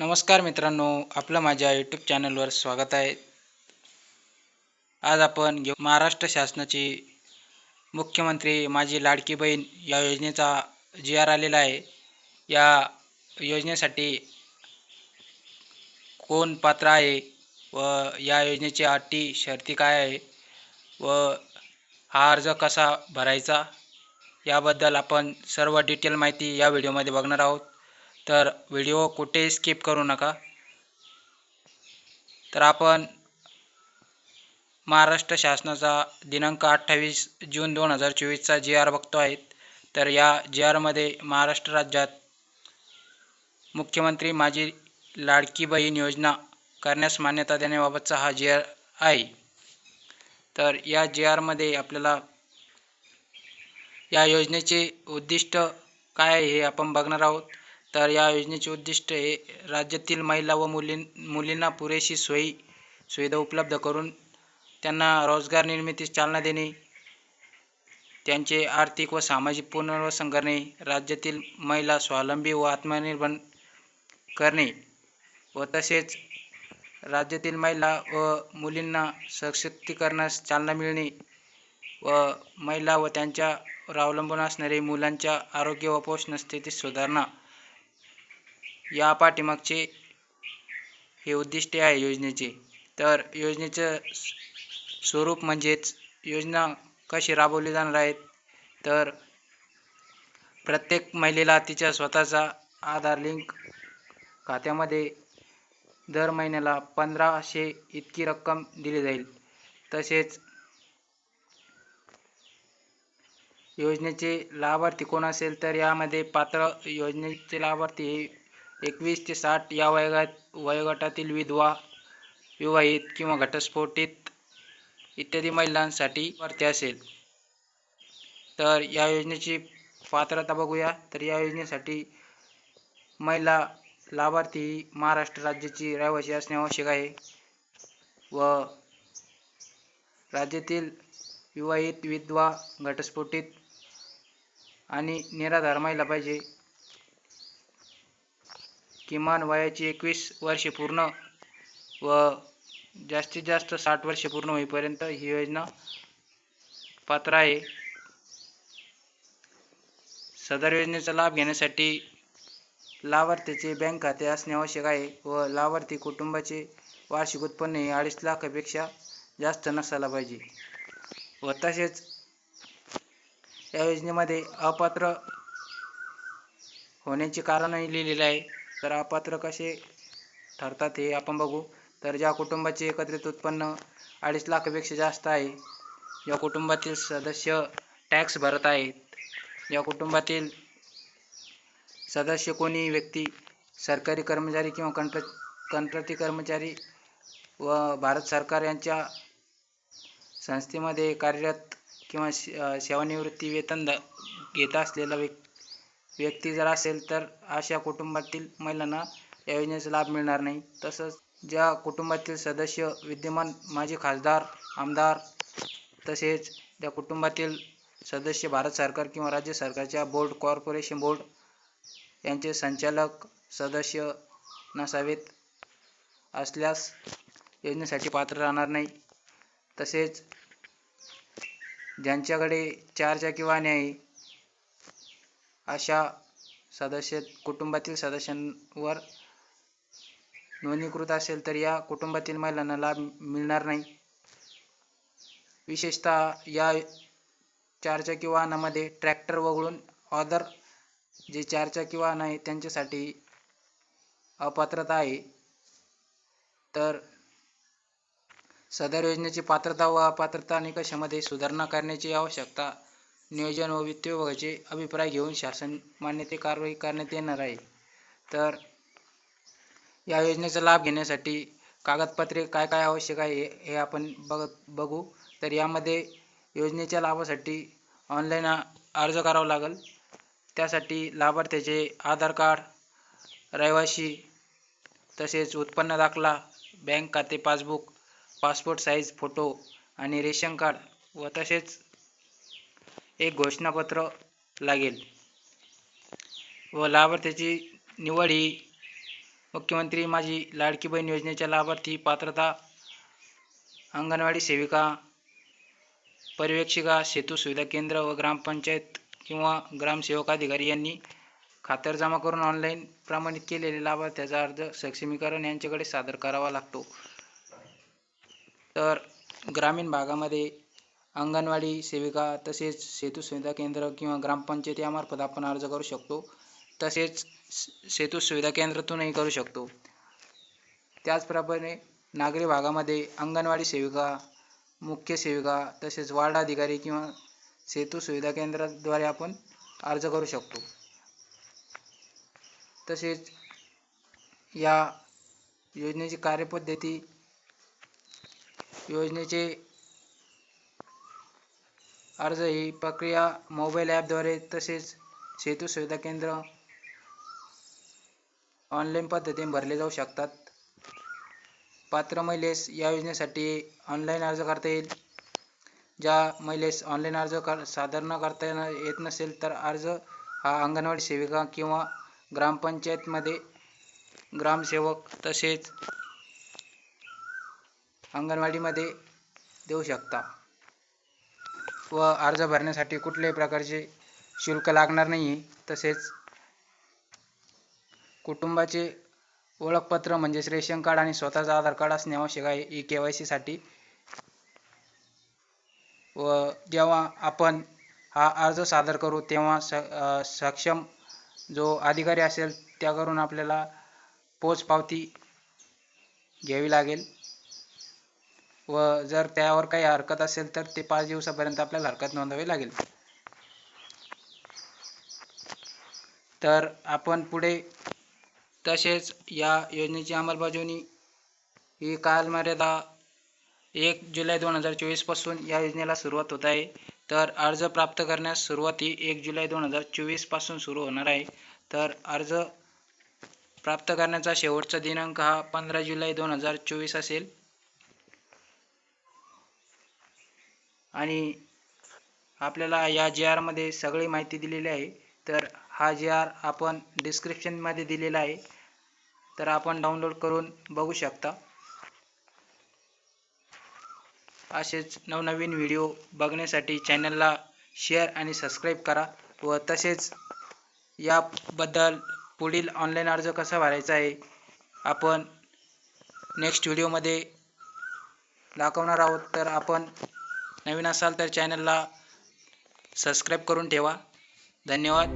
नमस्कार मित्रांनो आपलं माझ्या यूट्यूब चॅनलवर स्वागत आहे. आज आपण घेऊ महाराष्ट्र शासनाची मुख्यमंत्री माझी लाडकी बहीण या योजनेचा जी आर आलेला आहे. या योजनेसाठी कोण पात्र आहे व या योजनेची अटी शर्ती काय आहे व हा अर्ज कसा भरायचा? याबद्दल आपण सर्व डिटेल माहिती या व्हिडिओमध्ये बघणार आहोत. तर व्हिडिओ कुठे स्किप करू नका. तर आपण महाराष्ट्र शासनाचा दिनांक अठ्ठावीस जून दोन हजार चोवीसचा जी आर बघतो आहेत. तर या जी आरमध्ये महाराष्ट्र राज्यात मुख्यमंत्री माझी लाडकी बहीण योजना करण्यास मान्यता देण्याबाबतचा हा जी आर आहे. तर या जी आरमध्ये आपल्याला या योजनेचे उद्दिष्ट काय आहे हे आपण बघणार आहोत. तर या योजनेचे उद्दिष्ट हे राज्यातील महिला व मुलीं मुलींना पुरेशी सोयी सुविधा उपलब्ध करून त्यांना रोजगार निर्मितीस चालना देणे त्यांचे आर्थिक व सामाजिक पुनर्वसन करणे राज्यातील महिला स्वावलंबी व आत्मनिर्भर करणे व तसेच राज्यातील महिला व मुलींना सशक्तीकरणास चालना मिळणे व महिला व त्यांच्यावर अवलंबून असणारे मुलांच्या आरोग्य व पोषण स्थितीत सुधारणा या पाठीमागचे हे उद्दिष्टे आहे योजनेचे. तर योजनेचं स्वरूप म्हणजेच योजना कशी राबवली जाणार आहेत? तर प्रत्येक महिलेला तिच्या स्वतःचा आधार लिंक खात्यामध्ये दर महिन्याला पंधराशे इतकी रक्कम दिली जाईल. तसेच योजनेचे लाभार्थी कोण असेल? तर यामध्ये पात्र योजनेचे लाभार्थी हे एकवीस ते साठ या वयोगात वयोगटातील विधवा विवाहित किंवा घटस्फोटित इत्यादी महिलांसाठी भरती असेल. तर या योजनेची पात्रता बघूया. तर या योजनेसाठी महिला लाभार्थी ही महाराष्ट्र राज्याची रहिवासी असणे आवश्यक आहे व राज्यातील विवाहित विधवा घटस्फोटित आणि निराधार महिला पाहिजे. किमान वयाची एकवीस वर्षे पूर्ण व जास्तीत जास्त साठ वर्षे पूर्ण होईपर्यंत ही योजना पात्र आहे. सदर योजनेचा लाभ घेण्यासाठी लाभार्थीचे बँक खाते असणे आवश्यक आहे व लाभार्थी कुटुंबाचे वार्षिक उत्पन्न हे अडीच लाखापेक्षा जास्त नसायला पाहिजे. व तसेच या योजनेमध्ये अपात्र होण्याचे कारणही लिहिलेले आहे. तर अपात्र कसे ठरतात हे आपण बघू. तर ज्या कुटुंबाचे एकत्रित उत्पन्न अडीच लाखापेक्षा जास्त आहे या कुटुंबातील सदस्य टॅक्स भरत आहेत. या कुटुंबातील सदस्य कोणी व्यक्ती सरकारी कर्मचारी किंवा कंत्र कंत्राटी कर्मचारी व भारत सरकार यांच्या संस्थेमध्ये कार्यरत किंवा सेवानिवृत्ती वेतन घेत असलेला व्यक्ती व्यक्ती जर असेल तर अशा कुटुंबातील महिलांना या योजनेचा लाभ मिळणार नाही. तसंच ज्या कुटुंबातील सदस्य विद्यमान माजी खासदार आमदार तसेच त्या कुटुंबातील सदस्य भारत सरकार किंवा राज्य सरकारच्या बोर्ड कॉर्पोरेशन बोर्ड यांचे संचालक सदस्य नसावेत असल्यास योजनेसाठी पात्र राहणार नाही. तसेच ज्यांच्याकडे चार चाकी वाहने आहे अशा सदस्य कुटुंबातील सदस्यांवर नोंदणीकृत असेल तर या कुटुंबातील महिलांना लाभ मिळणार नाही. विशेषतः या चारचाकी वाहनामध्ये ट्रॅक्टर वगळून अदर जे चारचाकी वाहन आहे त्यांच्यासाठी अपात्रता आहे. तर सदर योजनेची पात्रता व अपात्रता निकषामध्ये सुधारणा करण्याची आवश्यकता नियोजन व वित्त विभागाचे अभिप्राय घेऊन शासन मान्यते कारवाई करण्यात येणार आहे. तर या योजनेचा लाभ घेण्यासाठी कागदपत्रे काय काय आवश्यक आहे हे आपण बघत बघू. तर यामध्ये योजनेच्या लाभासाठी ऑनलाईन अर्ज करावा लागेल. त्यासाठी लाभार्थ्याचे आधार कार्ड रहिवाशी तसेच उत्पन्न दाखला बँक खाते पासबुक पासपोर्ट साईज फोटो आणि रेशन कार्ड व तसेच एक घोषणापत्र लागेल. व लाभार्थ्याची निवड ही मुख्यमंत्री माझी लाडकी बहीण योजनेच्या लाभार्थी पात्रता अंगणवाडी सेविका पर्यवेक्षिका सेतू सुविधा केंद्र व ग्रामपंचायत किंवा ग्रामसेवक अधिकारी यांनी खातरजमा करून ऑनलाईन प्रमाणित केलेले लाभार्थ्याचा अर्ज सक्षमीकरण यांच्याकडे सादर करावा लागतो. तर ग्रामीण भागामध्ये अंगणवाडी सेविका तसेच सेतू सुविधा केंद्र किंवा ग्रामपंचायत यामार्फत आपण अर्ज करू शकतो. तसेच सेतू सुविधा केंद्रातूनही करू शकतो. त्याचप्रमाणे नागरी भागामध्ये अंगणवाडी सेविका मुख्य सेविका तसेच वार्ड अधिकारी किंवा सेतू सुविधा केंद्राद्वारे आपण अर्ज करू शकतो. तसेच या योजनेची कार्यपद्धती योजनेचे अर्ज ही प्रक्रिया मोबाईल ॲपद्वारे तसेच सेतू सुविधा केंद्र ऑनलाईन पद्धतीने भरले जाऊ शकतात. पात्र महिलेस या योजनेसाठी ऑनलाईन अर्ज करता येईल. ज्या महिलेस ऑनलाईन अर्ज कर सादर न करता येत नसेल तर अर्ज हा अंगणवाडी सेविका किंवा ग्रामपंचायतमध्ये ग्रामसेवक तसेच अंगणवाडीमध्ये देऊ शकता. व अर्ज भरण्यासाठी कुठल्याही प्रकारचे शुल्क लागणार नाही तसेच कुटुंबाचे ओळखपत्र म्हणजेच रेशन कार्ड आणि स्वतःचा आधार कार्ड असणे आवश्यक आहे. ई के वाय सीसाठी व जेव्हा आपण हा अर्ज सादर करू तेव्हा स सक्षम जो अधिकारी असेल त्याकडून आपल्याला पोचपावती घ्यावी लागेल. व जर त्यावर काही हरकत असेल तर ते पाच दिवसापर्यंत आपल्याला हरकत नोंदवावी लागेल. तर आपण पुढे तसेच या योजनेची अंमलबजावणी ही कालमर्यादा एक जुलै दोन हजार चोवीसपासून या योजनेला सुरुवात होत आहे. तर अर्ज प्राप्त करण्यास सुरुवात ही एक जुलै दोन हजार चोवीसपासून सुरू होणार आहे. तर अर्ज प्राप्त करण्याचा शेवटचा दिनांक हा पंधरा जुलै दोन हजार चोवीस असेल. आणि आपल्याला या जी आरमध्ये सगळी माहिती दिलेली आहे. तर हा जी आर आपण डिस्क्रिप्शनमध्ये दिलेला आहे. तर आपण डाउनलोड करून बघू शकता. असेच नवनवीन व्हिडिओ बघण्यासाठी चॅनलला शेअर आणि सबस्क्राईब करा व तसेच याबद्दल पुढील ऑनलाईन अर्ज कसा भरायचा आहे आपण नेक्स्ट व्हिडिओमध्ये दाखवणार आहोत. तर आपण नवीन असाल तर चॅनलला सबस्क्राईब करून ठेवा. धन्यवाद.